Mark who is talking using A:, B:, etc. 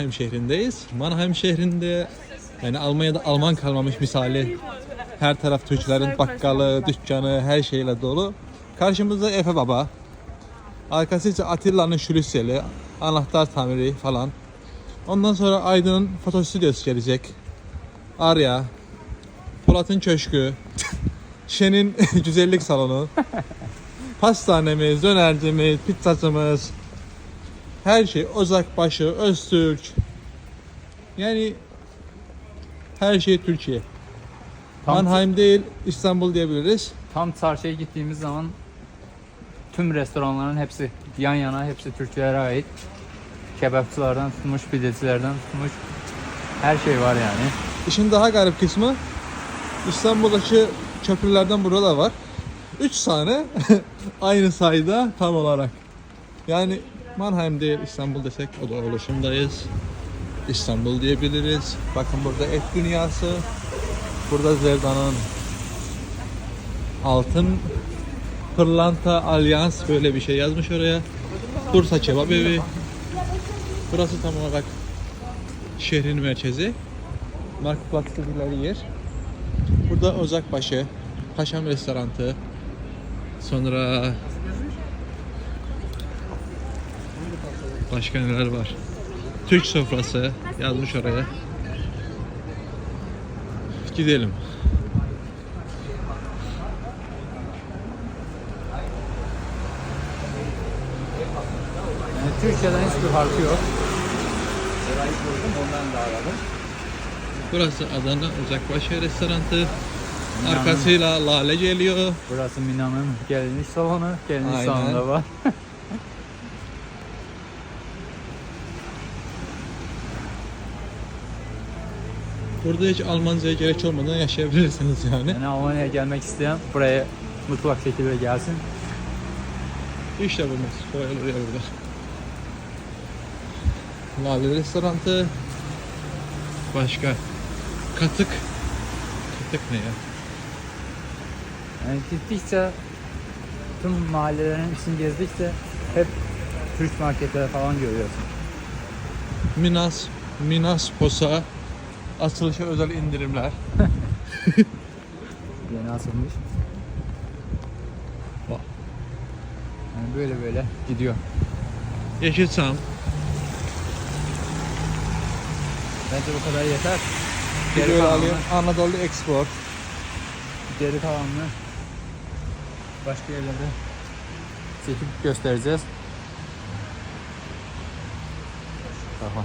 A: Mannheim şehrindeyiz. Mannheim şehrinde yani Almanya'da Alman kalmamış misali. Her taraf Türklerin bakkalı, dükkanı, her şeyle dolu. Karşımızda Efe Baba. Arkası ise Atilla'nın Schlüssel'i, anahtar tamiri falan. Ondan sonra Aydın'ın foto stüdyosu gelecek. Arya, Polat'ın köşkü, Şen'in güzellik salonu, pastanemiz, dönercimiz, pizzacımız, her şey Ocakbaşı, Öztürk. Yani her şey Türkiye.
B: Tam,
A: Mannheim değil, İstanbul diyebiliriz.
B: tam çarşıya gittiğimiz zaman tüm restoranların hepsi yan yana, hepsi Türklere ait. Kebapçılardan tutmuş, pidecilerden tutmuş her şey var yani.
A: İşin daha garip kısmı İstanbul'daki köprülerden burada da var. 3 tane aynı sayıda tam olarak. Yani Mannheim değil İstanbul desek o da oluşumdayız. İstanbul diyebiliriz. Bakın burada et dünyası. Burada Zerda'nın altın pırlanta alyans böyle bir şey yazmış oraya. Bursa kebap evi. Burası tam olarak şehrin merkezi. Marktplatz dedikleri yer. Burada Ocakbaşı, Paşam Restorantı, sonra başka neler var? Türk sofrası yazmış oraya. Gidelim.
B: Yani Türkiye'den hiçbir farkı yok. Burayı buldum, ondan da aradım.
A: Burası Adana Ocakbaşı Restorantı.
B: Mina'nın-
A: Arkasıyla Lale geliyor.
B: Burası Mina'nın gelinlik salonu. Gelinlik
A: Aynen.
B: salonu da var.
A: Burada hiç Almanca'ya gerek olmadan yaşayabilirsiniz yani.
B: Yani Almanya'ya gelmek isteyen buraya mutlak şekilde gelsin.
A: İşte bu kolay olur ya burada. Lale restorantı. Başka. Katık. Katık ne ya?
B: Yani gittikçe tüm mahallelerin içini gezdikçe hep Türk marketleri falan görüyorsun.
A: Minas. Minas Posa. Açılışa özel indirimler.
B: Yeni açılmış.
A: Bak.
B: Yani böyle böyle gidiyor.
A: Yeşilçam.
B: Bence bu kadar yeter. Geri
A: böyle
B: kalanını,
A: alayım. Anadolu Export.
B: geri kalanını başka yerlerde çekip göstereceğiz. Tamam.